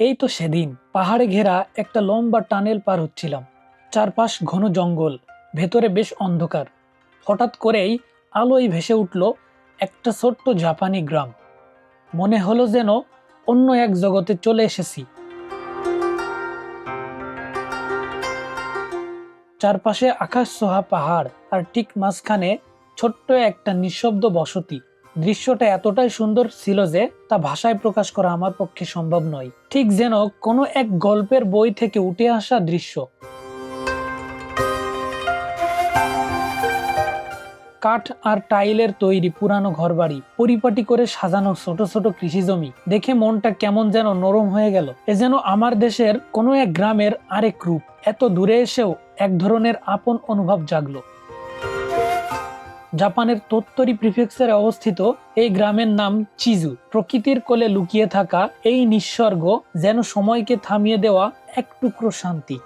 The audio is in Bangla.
এই তো সেদিন পাহাড়ে ঘেরা একটা লম্বা টানেল পার হচ্ছিলাম। চারপাশ ঘন জঙ্গল, ভেতরে বেশ অন্ধকার। হঠাৎ করেই আলোয় ভেসে উঠল একটা ছোট্ট জাপানি গ্রাম। মনে হলো যেন অন্য এক জগতে চলে এসেছি। চারপাশে আকাশ সোহা পাহাড় আর ঠিক মাঝখানে ছোট্ট একটা নিঃশব্দ বসতি। দৃশ্যটা এতটাই সুন্দর ছিল যে তা ভাষায় প্রকাশ করা আমার পক্ষে সম্ভব নয়। ঠিক যেন কোনো এক গল্পের বই থেকে উঠে আসা দৃশ্য। কাঠ আর টাইলের তৈরি পুরানো ঘরবাড়ি, পরিপাটি করে সাজানো ছোট ছোট কৃষি জমি, দেখে মনটা কেমন যেন নরম হয়ে গেল। এ যেন আমার দেশের কোনো এক গ্রামের আরেক রূপ। এত দূরে এসেও এক ধরনের আপন অনুভব জাগলো। জাপানের তোত্তরি প্রিফেক্সারে অবস্থিত এই গ্রামের নাম চিজু। প্রকৃতির কোলে লুকিয়ে থাকা এই নিঃসর্গ যেন সময়কে থামিয়ে দেওয়া এক টুকরো শান্তি।